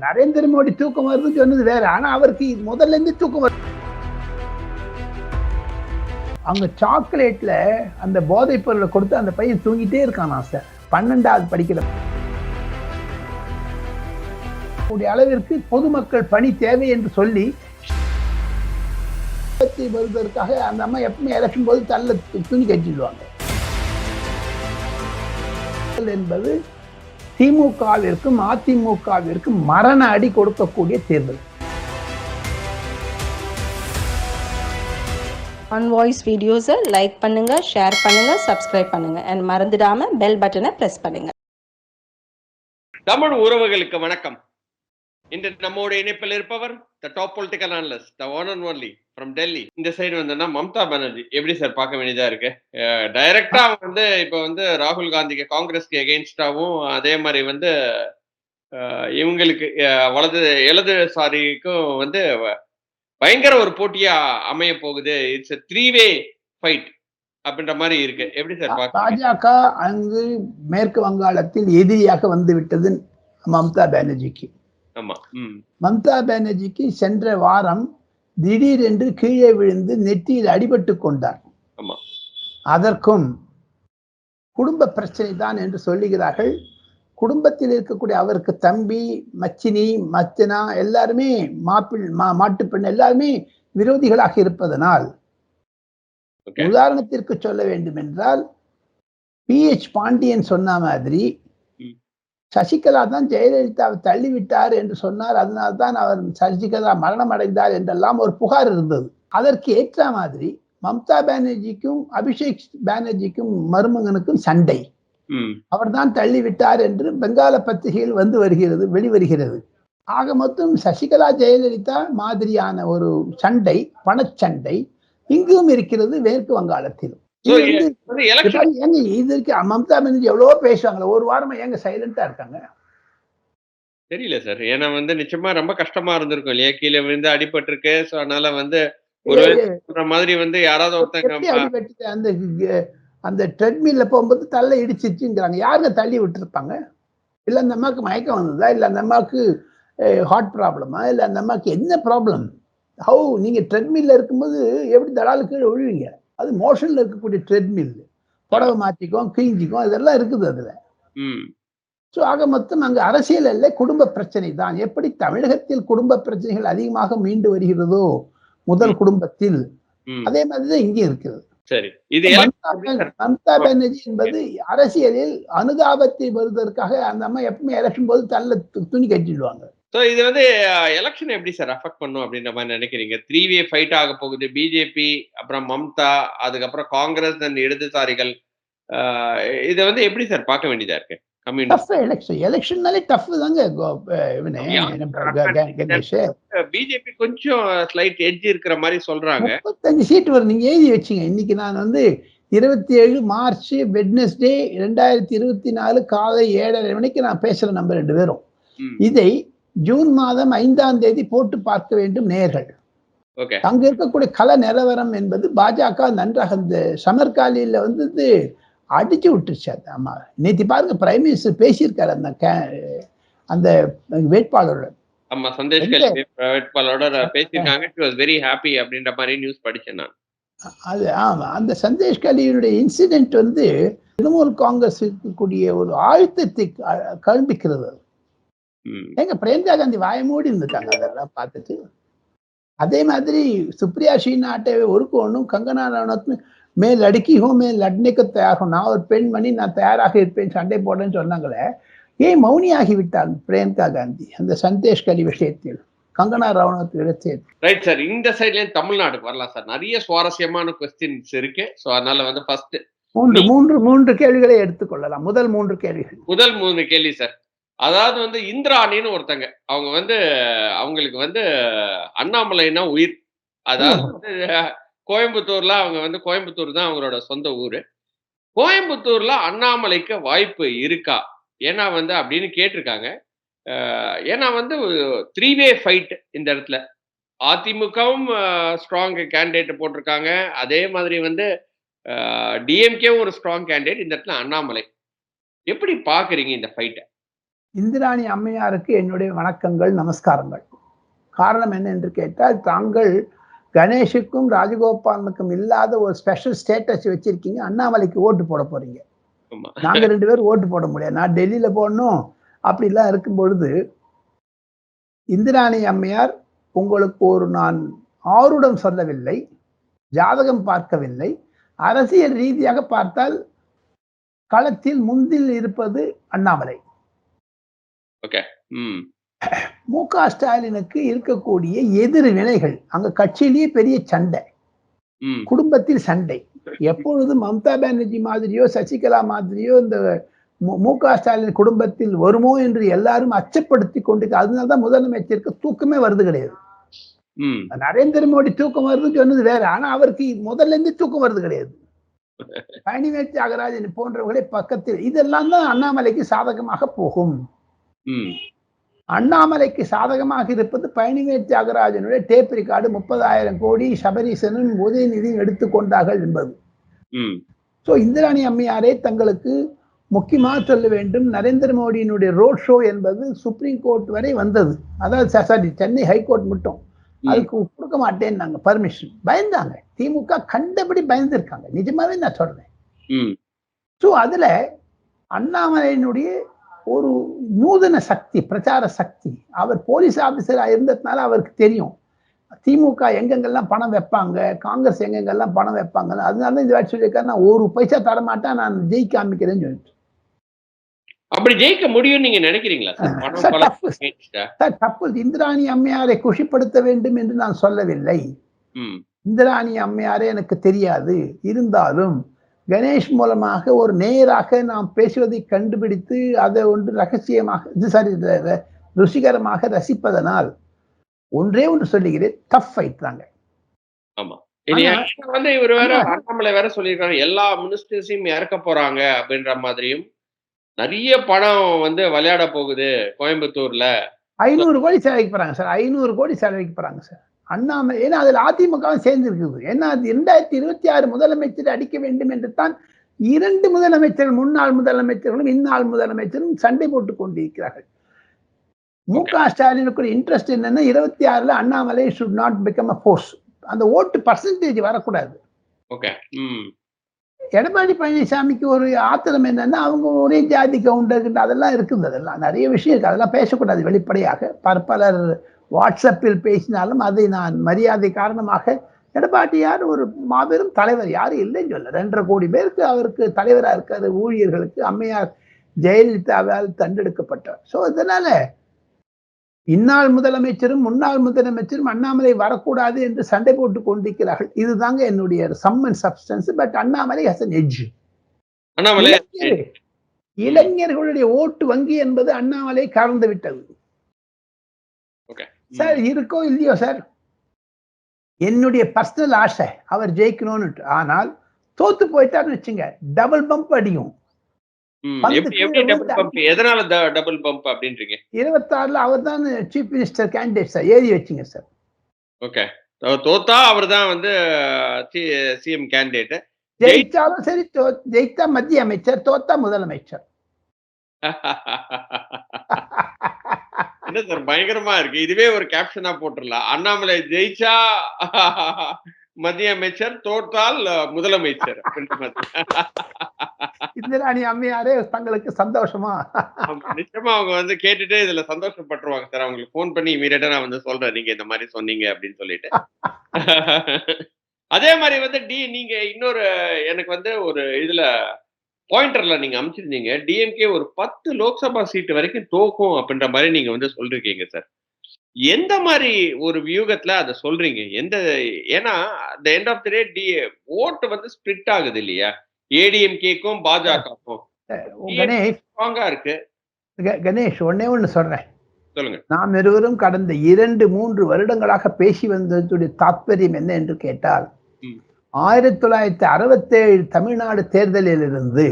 நரேந்திர மோடி தூக்கம் வருதுன்னு சொன்னது வேற. ஆனா அவருக்கு முதல்ல இருந்து தூக்கம் வருது அவங்க சாக்லேட்ல அந்த போதைப் பொருளை கொடுத்து அந்த பையன் தூங்கிட்டே இருக்கான் சார் பன்னெண்டாவது படிக்கிற கூடிய அளவிற்கு பொதுமக்கள் பணி தேவை என்று சொல்லி வருவதற்காக அந்த அம்மா எப்பவுமே எலெக்ஷன் போது தள்ள துணி கட்டிடுவாங்க. என்பது திமுகவிற்கும் அதிமுகவிற்கும் மரண அடி கொடுக்கக்கூடிய தேர்தல். ஆன் வாய்ஸ் வீடியோஸை லைக் பண்ணுங்க ஷேர் பண்ணுங்க சப்ஸ்கிரைப் பண்ணுங்க. அண்ட் மறந்துடாம பெல் பட்டனை பிரஸ் பண்ணுங்க. தமிழ் உறவுகளுக்கு வணக்கம். இன்று நம்மோட இணைப்பில் இருப்பவர் the top political analyst the one and only from Delhi இந்த சைடு வந்தோம்னா மம்தா பானர்ஜி. எப்படி சார் பார்க்க வேண்டியதா இருக்கு? டைரக்டா வந்து இப்ப வந்து ராகுல் காந்திக்கு காங்கிரஸ்க்கு எகெயின்ஸ்டாவும் அதே மாதிரி வந்து இவங்களுக்கு வலது இடதுசாரிக்கும் வந்து பயங்கர ஒரு போட்டியா அமைய போகுது. இட்ஸ் த்ரீ வே ஃபைட் அப்படின்ற மாதிரி இருக்கு. எப்படி சார் பாஜக அங்கு மேற்கு வங்காளத்தில் எதிரியாக வந்து விட்டது மம்தா பானர்ஜிக்கு. ஆமா மம்தா பானர்ஜிக்கு சென்ற வாரம் திடீரென்று கீழே விழுந்து நெற்றியில் அடிபட்டு கொண்டார். அதற்கும் குடும்ப பிரச்சனை தான் என்று சொல்லுகிறார்கள். குடும்பத்தில் இருக்கக்கூடிய அவருக்கு தம்பி மச்சினி மச்சனா எல்லாருமே மாப்பிள் மா மாட்டுப்பெண் எல்லாருமே விரோதிகளாக இருப்பதனால் உதாரணத்திற்கு சொல்ல வேண்டும் என்றால் பிஹெச் பாண்டியன் சொன்ன மாதிரி. சசிகலா தான் ஜெயலலிதாவை தள்ளிவிட்டார் என்று சொன்னார். அதனால் தான் அவர் சசிகலா மரணம் அடைந்தார் என்றெல்லாம் ஒரு புகார் இருந்தது. அதற்கு ஏற்ற மாதிரி மம்தா பானர்ஜிக்கும் அபிஷேக் பானர்ஜிக்கும் மருமகனுக்கும் சண்டை. ம். அவர்தான் தள்ளிவிட்டார் என்று பெங்கால பத்திரிகையில் வந்து வருகிறது வெளிவருகிறது. ஆக மொத்தம் சசிகலா ஜெயலலிதா மாதிரியான ஒரு சண்டை பணச்சண்டை இங்கும் இருக்கிறது மேற்கு வங்காளத்திலும். இது ஏங்க இதற்கு மம்தா பானர்ஜி எவ்வளவோ பேசுவாங்களே ஒரு வாரமா ஏங்க சைலண்டா இருக்காங்க? தெரியல சார் ஏன்னா வந்து நிச்சயமா ரொம்ப கஷ்டமா இருந்திருக்கும் இல்லையா? கீழே விழுந்து அடிபட்டிருக்கு. ஸோ அதனால வந்து ஒரு மாதிரி வந்து யாராவது ஒருத்தங்க அந்த அந்த ட்ரெட்மில்ல போகும்போது தள்ள இடிச்சிருச்சுங்கிறாங்க யாருங்க தள்ளி விட்டுருப்பாங்க? இல்ல அந்த அம்மாவுக்கு மயக்கம் வந்ததா? இல்ல அந்த அம்மாவுக்கு ஹார்ட் ப்ராப்ளமா இல்ல அந்த அம்மாவுக்கு என்ன ப்ராப்ளம் ஹவு நீங்க ட்ரெட்மில்ல இருக்கும்போது எப்படி தடாலு கீழே விழுவீங்க? அது மோஷன்ல இருக்கக்கூடிய ட்ரெட்மில் புடவை மாற்றிக்கும் கிழிஞ்சிக்கும் இதெல்லாம் இருக்குது அதுல. ஸோ ஆக மொத்தம் அங்கு அரசியல் அல்ல குடும்ப பிரச்சனை தான். எப்படி தமிழகத்தில் குடும்ப பிரச்சனைகள் அதிகமாக மீண்டு வருகிறதோ முதல் குடும்பத்தில் அதே மாதிரிதான் இங்கே இருக்கிறது மம்தா பானர்ஜி என்பது அரசியலில் அனுதாபத்தை வருவதற்காக அந்த அம்மா எப்பவுமே எலெக்ஷன் போது தள்ள துணி கட்டிடுவாங்க. ஸோ இது வந்து எலெக்ஷன் எப்படி சார் அஃபெக்ட் பண்ணும் அப்படின்ற மாதிரி நினைக்கிறீங்க? த்ரீ வே ஃபைட் ஆக போகுது. பிஜேபி அப்புறம் மம்தா அதுக்கப்புறம் காங்கிரஸ் அண்ட் இடதுசாரிகள். இது வந்து எப்படி சார் பார்க்க வேண்டியதா இருக்கு? எலெக்ஷன்னாலே டஃப் தாங்க பிஜேபி கொஞ்சம் ஸ்லைட் எட்ஜ் இருக்கிற மாதிரி சொல்றாங்க. முப்பத்தஞ்சு சீட் வரும். நீங்க எழுதி வச்சுங்க. இன்னைக்கு நான் வந்து இருபத்தி ஏழு மார்ச் வெட்னஸ்டே ரெண்டாயிரத்தி இருபத்தி நாலு காலை ஏழரை மணிக்கு நான் பேசுறேன் நம்ம ரெண்டு பேரும். இதை ஜூன் மாதம் ஐந்தாம் தேதி போட்டு பார்க்க வேண்டும் நேர்கள் அங்க இருக்கக்கூடிய கல நிலவரம் என்பது பாஜக நன்றாக இந்த சமர்காலியில வந்து அடிச்சு விட்டுருச்சு அந்த அம்மா நேத்தி பாருங்க பிரைம் மினிஸ்டர் பேசியிருக்காரு அந்த அந்த வேட்பாளரோட. ஆமா சந்தேஷ் வேட்பாளரோட பேசியிருக்காங்க. வெரி ஹாப்பி அப்படின்ற மாதிரி நியூஸ் படிச்சேன் நான். அது ஆமா. அந்த சந்தேஷ் கலியினுடைய இன்சிடென்ட் வந்து திரிணாமுல் காங்கிரஸ் இருக்கக்கூடிய ஒரு ஆழ்த்தத்தை க- காண்பிக்கிறது அது. ம் ஏங்க பிரியங்கா காந்தி வாய மூடி இருந்துட்டாங்க அதெல்லாம் பார்த்துட்டு. அதே மாதிரி சுப்ரியா ஸ்ரீநாட்டை ஒருக்கு ஒன்றும் கங்கனா ரனௌத் மேல் அடிக்கி ஹோ மேல் லட்னைக்கு தயாரும் நான் ஒரு பெண்மணி நான் தயாராக இருப்பேன் சண்டை போடுறேன்னு சொன்னாங்களே ஏன் மௌனியாகி விட்டார் பிரியங்கா காந்தி அந்த சந்தேஷ் கலி விஷயத்தில் கங்கனா ரனௌத் விஷயத்தில் ரைட் சார் இந்த சைட்ல தமிழ்நாடுக்கு வரலாம் சார் நிறைய சுவாரஸ்யமான கொஸ்டின்ஸ் இருக்கு. ஸோ அதனால வந்து ஃபர்ஸ்ட் மூன்று மூன்று மூன்று கேள்விகளை எடுத்துக்கொள்ளலாம். முதல் மூன்று கேள்விகள். முதல் மூணு கேள்வி சார் அதாவது வந்து இந்திராணின்னு ஒருத்தங்க. அவங்க வந்து அவங்களுக்கு வந்து அண்ணாமலைனா உயிர். அதாவது வந்து கோயம்புத்தூர்ல அவங்க வந்து கோயம்புத்தூர் தான் அவங்களோட சொந்த ஊரு. கோயம்புத்தூர்ல அண்ணாமலைக்கு வாய்ப்பு இருக்கா? ஏன்னா வந்து அப்படின்னு கேட்டிருக்காங்க. ஏன்னா வந்து த்ரீ வே ஃபைட் இந்த இடத்துல. அதிமுகவும் ஸ்ட்ராங் கேண்டிடேட் போட்டிருக்காங்க. அதே மாதிரி வந்து டிஎம்கேவும் ஒரு ஸ்ட்ராங் கேண்டிடேட் இந்த இடத்துல அண்ணாமலை. எப்படி பாக்குறீங்க இந்த ஃபைட்டை இந்திராணி அம்மையாருக்கு என்னுடைய வணக்கங்கள் நமஸ்காரங்கள். காரணம் என்ன என்று கேட்டால் தாங்கள் கணேஷுக்கும் ராஜகோபாலனுக்கும் இல்லாத ஒரு ஸ்பெஷல் ஸ்டேட்டஸ் வச்சிருக்கீங்க அண்ணாமலைக்கு ஓட்டு போட போறீங்க. ஆமா. நாங்க ரெண்டு பேரும் ஓட்டு போட முடியாது. நான் டெல்லியில போடணும் அப்படிலாம் இருக்கும் பொழுது இந்திராணி அம்மையார் உங்களுக்கு ஒரு நான் ஆருடம் சொல்லவில்லை ஜாதகம் பார்க்கவில்லை. அரசியல் ரீதியாக பார்த்தால் களத்தில் முந்தில் இருப்பது அண்ணாமலை. ம் மு க ஸ்டாலினுக்கு இருக்கக்கூடிய எதிர் வினைகள் அங்க கட்சியிலேயே பெரிய சண்டை. ம் குடும்பத்தில் சண்டை. எப்பொழுதும் மம்தா பானர்ஜி மாதிரியோ சசிகலா மாதிரியோ இந்த மு- க ஸ்டாலின் குடும்பத்தில் வருமோ என்று எல்லாரும் அச்சப்படுத்தி கொண்டு அதனால தான் முதலமைச்சருக்கு தூக்கமே வருது கிடையாது. ம் நரேந்திர மோடி தூக்கம் வருதுன்னு சொன்னது வேற ஆனா அவருக்கு முதல்ல இருந்து தூக்கம் வருது கிடையாது. பழனிவேல் தியாகராஜன் போன்றவர்களே பக்கத்தில் இதெல்லாம் தான் அண்ணாமலைக்கு சாதகமாக போகும். அண்ணாமலைக்கு சாதகமாக இருப்பது பழனிவேல் தியாகராஜனுடைய டேப் ரெக்கார்டு முப்பதாயிரம் கோடி சபரீசனும் உதயநிதியும் எடுத்துக்கொண்டார்கள் என்பது. ஸோ இந்திராணி அம்மையாரே தங்களுக்கு முக்கியமாக சொல்ல வேண்டும். நரேந்திர மோடியினுடைய ரோட் ஷோ என்பது சுப்ரீம் கோர்ட் வரை வந்தது. அதாவது சாரி சென்னை ஹைகோர்ட் மட்டும். அதுக்கு கொடுக்க மாட்டேன்னாங்க பர்மிஷன் பயந்தாங்க. திமுக கண்டபடி பயந்துருக்காங்க. நிஜமாவே நான் சொல்றேன். ஸோ அதுல அண்ணாமலையினுடைய ஒரு நூதன சக்தி பிரச்சார சக்தி. அவர் போலீஸ் ஆபீசரா இருந்ததுனால அவருக்கு தெரியும். திமுக எங்கெங்கெல்லாம் பணம் வைப்பாங்க காங்கிரஸ் எங்கெங்கெல்லாம் பணம் வைப்பாங்க அதனால தான் இந்த வாட்டி சொல்லியிருக்காரு நான் ஒரு பைசா தரமாட்டேன் நான் ஜெயிக்க காமிக்கிறேன்னு சொல்லிட்டு. அப்படி ஜெயிக்க முடியும் நீங்க நினைக்கிறீங்களா தப்பு. இந்திராணி அம்மையாரை குஷிப்படுத்த வேண்டும் என்று நான் சொல்லவில்லை. இந்திராணி அம்மையாரே எனக்கு தெரியாது. இருந்தாலும் கணேஷ் மூலமாக ஒரு நேராக நாம் பேசுவதை கண்டுபிடித்து அதை ஒன்று ரகசியமாக இது சரி ருசிகரமாக ரசிப்பதனால் ஒன்றே ஒன்று சொல்லுகிறேன் டஃப் ஃபைட் தாங்க. actually வந்து இவர் வேற அண்ணாமலை வேற சொல்லியிருக்காரு எல்லா மினிஸ்டர்ஸையும் இறக்க போறாங்க அப்படின்ற மாதிரியும். நிறைய பணம் வந்து விளையாட போகுது கோயம்புத்தூர்ல. ஐநூறு கோடி செலவழிக்க போறாங்க சார் ஐநூறு கோடி செலவழிக்க போறாங்க சார். அண்ணாமலை ஏன்னா அதில் அதிமுகவும் சேர்ந்து இருக்குது ஏன்னா அது இரண்டாயிரத்தி இருபத்தி ஆறு முதலமைச்சர் அடிக்க வேண்டும் என்று தான் இரண்டு முதலமைச்சர்கள் முன்னாள் முதலமைச்சர்களும் இந்நாள் முதலமைச்சரும் சண்டை போட்டுக் கொண்டிருக்கிறார்கள். மு க ஸ்டாலினுக்கு இன்ட்ரெஸ்ட் என்னன்னா இருபத்தி ஆறுல Annamalai should not become a force அந்த ஓட்டு பர்சன்டேஜ் வரக்கூடாது. எடப்பாடி பழனிசாமிக்கு ஒரு ஆத்திரம் என்னன்னா அவங்க ஒரே ஜாதி கவுண்டர் அதெல்லாம் இருக்குது அதெல்லாம் நிறைய விஷயம் இருக்கு அதெல்லாம் பேசக்கூடாது வெளிப்படையாக. பற்பலர் வாட்ஸ்அப்பில் பேசினாலும் அதை நான் மரியாதை காரணமாக எடப்பாடியார் ஒரு மாபெரும் தலைவர். யாரும் இல்லைன்னு சொல்ல ரெண்டரை கோடி பேருக்கு அவருக்கு தலைவராக இருக்காரு ஊழியர்களுக்கு அம்மையார் ஜெயலலிதாவால் தண்டெடுக்கப்பட்டார் ஸோ இதனால இந்நாள் முதலமைச்சரும் முன்னாள் முதலமைச்சரும் அண்ணாமலை வரக்கூடாது என்று சண்டை போட்டு கொண்டிருக்கிறார்கள். இதுதாங்க என்னுடைய sum and substance. But Annamalai has an Annamalai இளைஞர்களுடைய ஓட்டு வங்கி என்பது அண்ணாமலை கறந்து விட்டது. சார் இருக்கோ இல்லையோ சார்? என்னுடைய பர்சனல் ஆசை அவர் ஜெயிக்கணும்னு ஆனால் தோத்து போயிட்டாருன்னு வச்சுங்க டபுள் பம்ப் அடியும். இருபத்தாறுல அவர் தான் சீஃப் மினிஸ்டர் கேண்டிடேட் சார் ஏறி வச்சுங்க சார். ஓகே தோத்தா அவர் தான் வந்து சிஎம் கேண்டிடேட் ஜெயிச்சாலும் சரி ஜெயித்தா மத்திய அமைச்சர் தோத்தா முதலமைச்சர். என்ன சார் பயங்கரமா இருக்கு. இதுவே ஒரு கேப்ஷனா போட்டுடலாம் அண்ணாமலை ஜெயிச்சா மத்திய அமைச்சர் தோற்றால் முதலமைச்சர். இந்திராணி அம்மையாரே தங்களுக்கு சந்தோஷமா? நிச்சயமா அவங்க வந்து கேட்டுட்டு இதுல சந்தோஷப்பட்டுருவாங்க சார். அவங்களுக்கு ஃபோன் பண்ணி இமீடியட்டா நான் வந்து சொல்றேன். நீங்க இந்த மாதிரி சொன்னீங்க அப்படின்னு சொல்லிட்டு. அதே மாதிரி வந்து டி நீங்க இன்னொரு எனக்கு வந்து ஒரு இதுல பாயிண்டர்ல நீங்க அமைச்சிருந்தீங்க. டிஎம்கே ஒரு பத்து லோக்சபா சீட்டு வரைக்கும் தோக்கும் அப்படின்ற மாதிரி நீங்க வந்து சொல்றீங்க சார் எந்த மாதிரி ஒரு வியூகத்துல அதை சொல்றீங்க? எந்த ஏன்னா the end of the day D ஓட்டு வந்து ஸ்பிளிட் ஆகுது இல்லையா? ஏடிஎம்கேக்கும் பாஜகவுக்கும் கணேஷ். ஸ்ட்ராங்கா இருக்கு. கணேஷ் ஒன்னே ஒண்ணு சொல்றேன். சொல்லுங்க. நாம் இருவரும் கடந்த இரண்டு மூன்று வருடங்களாக பேசி வந்ததுடைய தாற்பயம் என்ன என்று கேட்டால். ஆயிரத்தி தொள்ளாயிரத்தி அறுபத்தேழு தமிழ்நாடு தேர்தலிலிருந்து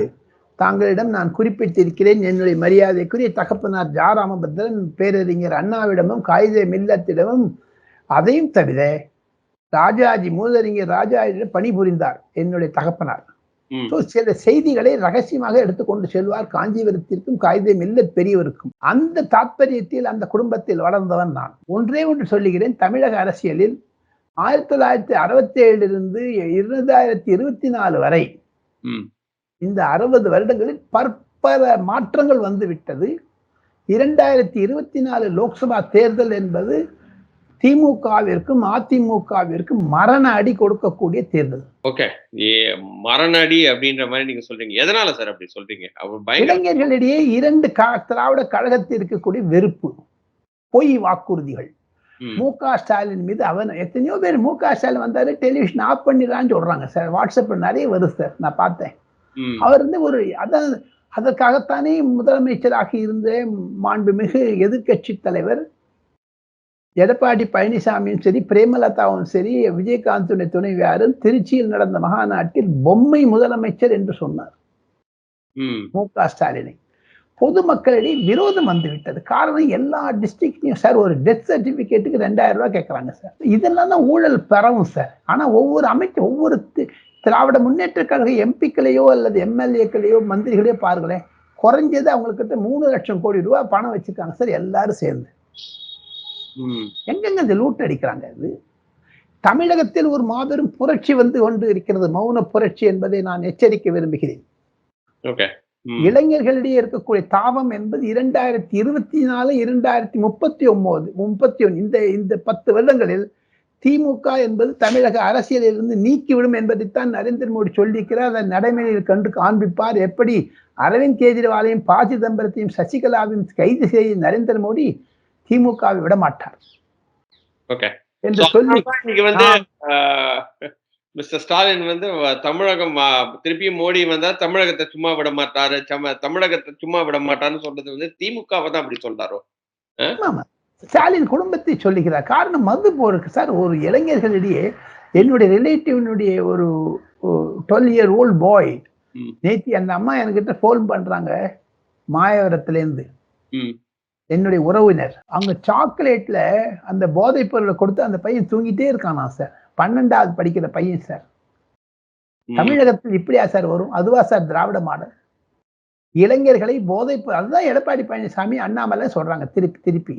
தாங்களிடம் நான் குறிப்பிட்டிருக்கிறேன். என்னுடைய மரியாதைக்குரிய தகப்பனார் ஜா ராமபத்ரன் பேரறிஞர் அண்ணாவிடமும் காகித மில்லத்திடமும் அதையும் தவிர ராஜாஜி மூதறிஞர் ராஜாஜிடம் பணிபுரிந்தார் என்னுடைய தகப்பனார். சில செய்திகளை ரகசியமாக எடுத்துக்கொண்டு செல்வார் காஞ்சிபுரத்திற்கும் காகித மில்ல பெரியவருக்கும். அந்த தாத்பரியத்தில் அந்த குடும்பத்தில் வளர்ந்தவன் நான். ஒன்றே ஒன்று சொல்லுகிறேன் தமிழக அரசியலில் ஆயிரத்தி தொள்ளாயிரத்தி அறுபத்தி ஏழிலிருந்து இரண்டாயிரத்தி இருபத்தி நாலு வரை. இந்த அறுபது வருடங்களில் பற்பல மாற்றங்கள் வந்து விட்டது இரண்டாயிரத்தி இருபத்தி நாலு லோக்சபா தேர்தல் என்பது திமுகவிற்கும் அதிமுகவிற்கும் மரண அடி கொடுக்கக்கூடிய தேர்தல். ஓகே. மரணடி அப்படின்ற மாதிரி நீங்க சொல்றீங்க. எதனால சார் அப்படி சொல்றீங்க? இளைஞர்களிடையே இரண்டு திராவிட கழகத்தில் இருக்கக்கூடிய வெறுப்பு பொய் வாக்குறுதிகள். ம், க ஸ்டாலின் மீது அவன் எத்தனையோ பேர் மு க ஸ்டாலின் வந்தாரு டெலிவிஷன் ஆஃப் பண்ணிடலான்னு சொல்றாங்க. சார் வாட்ஸ்அப்ல நிறைய வருது சார் நான் பார்த்தேன். அவர் வந்து ஒரு அதான் அதற்காகத்தானே முதலமைச்சராக இருந்த மாண்புமிகு எதிர்க்கட்சி தலைவர் எடப்பாடி பழனிசாமியும் சரி பிரேமலதாவும் சரி விஜயகாந்துடைய துணைவியாரும் திருச்சியில் நடந்த மகாநாட்டில் பொம்மை முதலமைச்சர் என்று சொன்னார். மு. க ஸ்டாலினை. பொதுமக்களிடையே விரோதம் வந்துவிட்டது. காரணம் எல்லா டிஸ்ட்ரிக்ட்லையும் சார் ஒரு டெத் சர்டிபிகேட்டுக்கு ரெண்டாயிரம் ரூபாய் கேட்கறாங்க சார் இதெல்லாம் தான் ஊழல் பரவும் சார் ஆனா ஒவ்வொரு அமைச்சர் ஒவ்வொரு திராவிட முன்னேற்ற கழக எம்பிக்களையோ அல்லது எம்எல்ஏக்களையோ மந்திரிகளையோ பாருங்களேன். குறைஞ்சது அவங்கக்கிட்ட மூணு லட்சம் கோடி ரூபாய் பணம் வச்சிருக்காங்க சார் எல்லாரும் சேர்ந்து. எங்கெங்க இந்த லூட் அடிக்கிறாங்க இது? தமிழகத்தில் ஒரு மாபெரும் புரட்சி வந்து கொண்டு இருக்கிறது. மௌன புரட்சி என்பதை நான் எச்சரிக்க விரும்புகிறேன். ஓகே இளைஞர்களிடையே இருக்கக்கூடிய தாபம் என்பது இரண்டாயிரத்தி இருபத்தி நாலு இரண்டாயிரத்தி முப்பத்தி ஒன்பது முப்பத்தி ஒன்று இந்த இந்த பத்து வருடங்களில் திமுக என்பது தமிழக அரசியலிலிருந்து நீக்கிவிடும் என்பதைத்தான் நரேந்திர மோடி சொல்லியிருக்கிறார். அதை நடைமுறையில் கண்டு காண்பிப்பார். எப்படி அரவிந்த் கெஜ்ரிவாலையும் ப. சிதம்பரத்தையும் சசிகலாவையும் கைது செய்ய நரேந்திர மோடி திமுகவை விட மாட்டார். என்று சொல்லி வந்து மிஸ்டர் ஸ்டாலின் வந்து தமிழகம் திருப்பியும் மோடி வந்தா தமிழகத்தை சும்மா விட மாட்டாரு தமிழகத்தை சும்மா விட மாட்டாருன்னு சொல்றது வந்து திமுகவை தான் அப்படி சொல்றாரோ? ஸ்டாலின் குடும்பத்தை சொல்லுகிறார். காரணம் மது போருக்கு சார் ஒரு இளைஞர்களிடையே என்னுடைய ரிலேட்டிவ்னுடைய ஒரு டுவெல் இயர் ஓல்ட் பாய். நேத்தி அந்த அம்மா என்கிட்ட ஃபோன் பண்றாங்க மாயவரத்துல இருந்து ம், என்னுடைய உறவினர். அவங்க சாக்லேட்ல அந்த போதைப் பொருளை கொடுத்து அந்த பையன் தூங்கிட்டே இருக்கானா சார். பன்னெண்டாவது படிக்கிற பையன் சார். தமிழகத்தில் இப்படியா சார் வரும்? அதுவா சார் திராவிட மாடல். இளைஞர்களை பொருள் அதுதான் எடப்பாடி பழனிசாமி அண்ணாமலை சொல்றாங்க திருப்பி திருப்பி.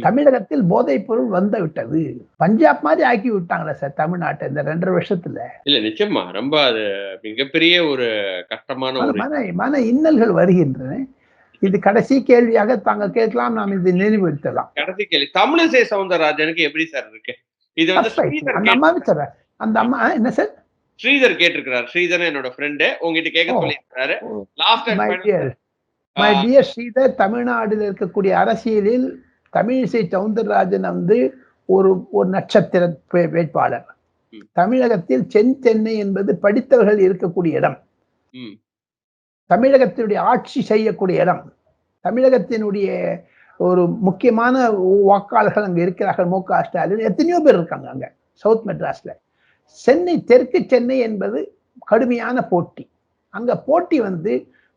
தமிழகத்தில் போதைப் பொருள் வந்து விட்டது. பஞ்சாப் மாதிரி ஆக்கி விட்டாங்களே சார் தமிழ்நாட்டை இந்த ரெண்டரை வருஷத்துல. இல்ல நிச்சயமா. ரொம்ப அது மிகப்பெரிய ஒரு கஷ்டமான மன மன இன்னல்கள் வருகின்றன. இது கடைசி கேள்வியாக தாங்கள் கேட்கலாம் நாம் இது நினைவுறுத்தலாம் கடைசி கேள்வி. தமிழிசை சவுந்தரராஜனுக்கு எப்படி சார் இருக்கு? இது வந்து. ஸ்ரீதர் அந்த அம்மா என்ன சார் ஸ்ரீதர் கேட்டிருக்கிறார். ஸ்ரீதர் என்னோட ஃப்ரெண்டு உங்ககிட்ட கேட்க ஓ. சொல்லியிருக்காரு last dear my dear Sridhar தமிழ்நாட்டில் இருக்கக்கூடிய அரசியலில் தமிழிசை சவுந்தரராஜன் வந்து ஒரு ஒரு நட்சத்திர வேட்பாளர். தமிழகத்தில் சென் சென்னை என்பது படித்தவர்கள் இருக்கக்கூடிய இடம். தமிழகத்தினுடைய ஆட்சி செய்யக்கூடிய இடம். தமிழகத்தினுடைய ஒரு முக்கியமான வாக்காளர்கள் அங்க இருக்கிறார்கள். மு க ஸ்டாலின் எத்தனையோ பேர் இருக்காங்க அங்க சவுத் மெட்ராஸ்ல. சென்னை தெற்கு சென்னை என்பது கடுமையான போட்டி. அங்க போட்டி வந்து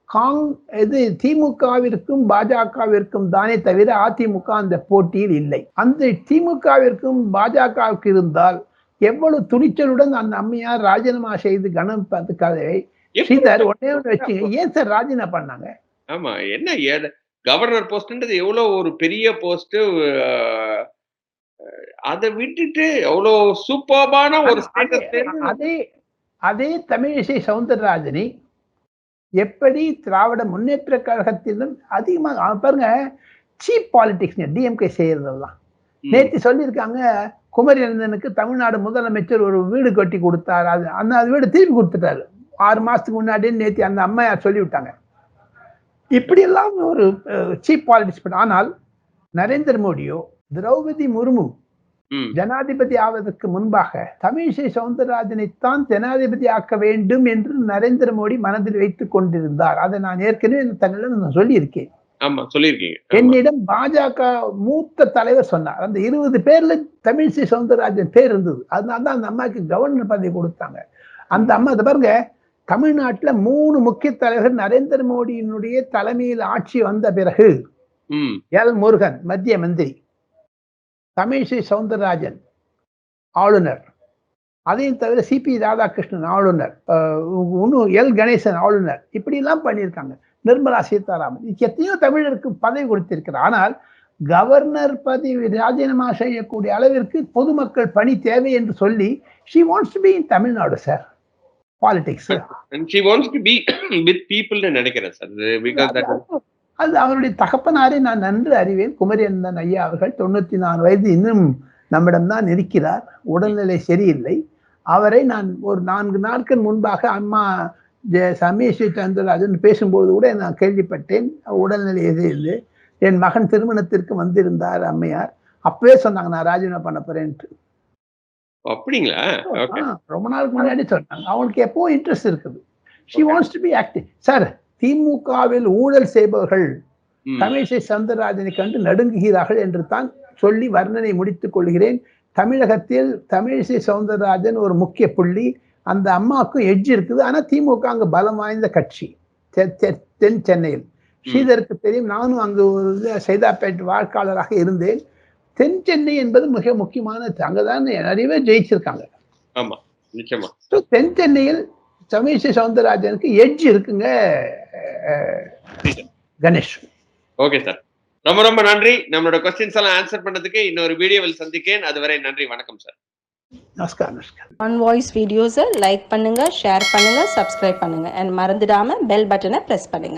காங் இது திமுகவிற்கும் பாஜகவிற்கும் தானே தவிர அதிமுக அந்த போட்டியில் இல்லை. அந்த திமுகவிற்கும் பாஜகவுக்கு இருந்தால் எவ்வளவு துணிச்சலுடன் அந்த அம்மையார் ராஜினாமா செய்து கணம் பார்த்து கதையை ஸ்ரீதர் ஒன்னே ஒன்று வச்சு ஏன் சார் ராஜினாமா பண்ணாங்க? ஆமா என்ன கவர்னர் போஸ்ட்ன்றது எவ்வளவு ஒரு பெரிய போஸ்ட் அதை விட்டுட்டு எவ்வளவு சூப்பர்பான ஒரு அதே- அதே தமிழிசை சவுந்தரராஜனை எப்படி திராவிட முன்னேற்ற கழகத்திலும் அதிகமாக பாருங்க சீப் பாலிடிக்ஸ் டிஎம்கே செய்யறதெல்லாம். நேற்று சொல்லியிருக்காங்க குமரேந்தனுக்கு தமிழ்நாடு முதலமைச்சர் ஒரு வீடு கட்டி கொடுத்தார். அது அந்த வீடு திருப்பி கொடுத்துட்டாரு. ஆறு மாசத்துக்கு முன்னாடியே நேற்று அந்த அம்மையார் சொல்லி விட்டாங்க இப்படியெல்லாம் ஒரு சீப் பாலிடிக்ஸ் பண்ண. ஆனால் நரேந்திர மோடியோ திரௌபதி முர்மு ஜனாதிபதி ஆவதற்கு முன்பாக தமிழிசை சவுந்தரராஜனைத்தான் ஜனாதிபதி ஆக்க வேண்டும் என்று நரேந்திர மோடி மனதில் வைத்துக் கொண்டிருந்தார். அதை நான் ஏற்கனவே தன்னிடம் நான் சொல்லியிருக்கேன். என்னிடம் பாஜக மூத்த தலைவர் சொன்னார். அந்த இருபது பேர்ல தமிழிசை சவுந்தரராஜன் பேர் இருந்தது. அதனால தான் அந்த அம்மாவுக்கு கவர்னர் பதவி கொடுத்தாங்க. அந்த அம்மா பாருங்க தமிழ்நாட்டுல மூணு முக்கிய தலைவர்கள் நரேந்திர மோடியினுடைய தலைமையில் ஆட்சி வந்த பிறகு எல் முருகன் மத்திய மந்திரி தமிழிசை சவுந்தரராஜன் ஆளுநர். அதையும் தவிர சிபி ராதாகிருஷ்ணன் ஆளுநர். இன்னும் எல் கணேசன் ஆளுநர். இப்படிலாம் பண்ணியிருக்காங்க. நிர்மலா சீதாராமன். எத்தனையோ தமிழருக்கு பதவி கொடுத்திருக்கிறார். ஆனால் கவர்னர் பதவி ராஜினாமா செய்யக்கூடிய அளவிற்கு பொதுமக்கள் பணி தேவை என்று சொல்லி she wants to be in Tamil Nadu sir politics and she wants to be with பீப்புள்னு நினைக்கிறேன் சார் பிகாஸ் தட் அது அவருடைய தகப்பனாரை நான் நன்கு அறிவேன். குமரியந்தன் ஐயா அவர்கள் தொண்ணூத்தி நாலு வயது இன்னும் நம்மிடம்தான் இருக்கிறார். உடல்நிலை சரியில்லை. அவரை நான் ஒரு நான்கு நாட்கள் முன்பாக அம்மா சமீஸ்வரி சந்திரராஜன் பேசும்போது கூட நான் கேள்விப்பட்டேன். உடல்நிலை எது இல்லை என் மகன் திருமணத்திற்கு வந்திருந்தார் அம்மையார். அப்பவே சொன்னாங்க நான் ராஜினாமா பண்ண போறேன்ட்டு. அப்படிங்களா? ரொம்ப நாளுக்கு முன்னாடி சொன்னாங்க அவங்களுக்கு எப்போ இன்ட்ரெஸ்ட் இருக்குது? She wants to be active sir திமுகவில் ஊழல் செய்பவர்கள் தமிழிசை சவுந்தரராஜனை கண்டு நடுங்குகிறார்கள் என்று தான் சொல்லி வர்ணனை முடித்துக் கொள்கிறேன். தமிழகத்தில் தமிழிசை சவுந்தரராஜன் ஒரு முக்கிய புள்ளி. அந்த அம்மாவுக்கும் எட்ஜ் இருக்குது. ஆனா திமுக அங்க பலம் வாய்ந்த கட்சி. தென் சென்னையில். ஸ்ரீதருக்கு தெரியும். நானும் அங்கு ஒரு சைதாப்பேட் வாக்காளராக இருந்தேன். தென் சென்னை என்பது மிக முக்கியமானது அங்கதான் நிறைய பேர் ஜெயிச்சிருக்காங்க. ஆமா நிச்சயமா. ஸோ தென் சென்னையில் தமிழிசை சவுந்தரராஜனுக்கு எட்ஜ் இருக்குங்க கணேஷ். ஓகே சார் ரொம்ப ரொம்ப நன்றி. நம்மளோட கொஸ்டின்ஸ் எல்லாம் ஆன்சர் பண்ணதுக்கு இன்னொரு வீடியோவில் சந்திக்கேன். அதுவரை நன்றி வணக்கம் சார் நமஸ்கார் நமஸ்கார் ஆன் வாய்ஸ் வீடியோஸை லைக் பண்ணுங்க ஷேர் பண்ணுங்க சப்ஸ்கிரைப் பண்ணுங்க. அண்ட் மறந்துடாம பெல் பட்டனை ப்ரெஸ் பண்ணுங்க.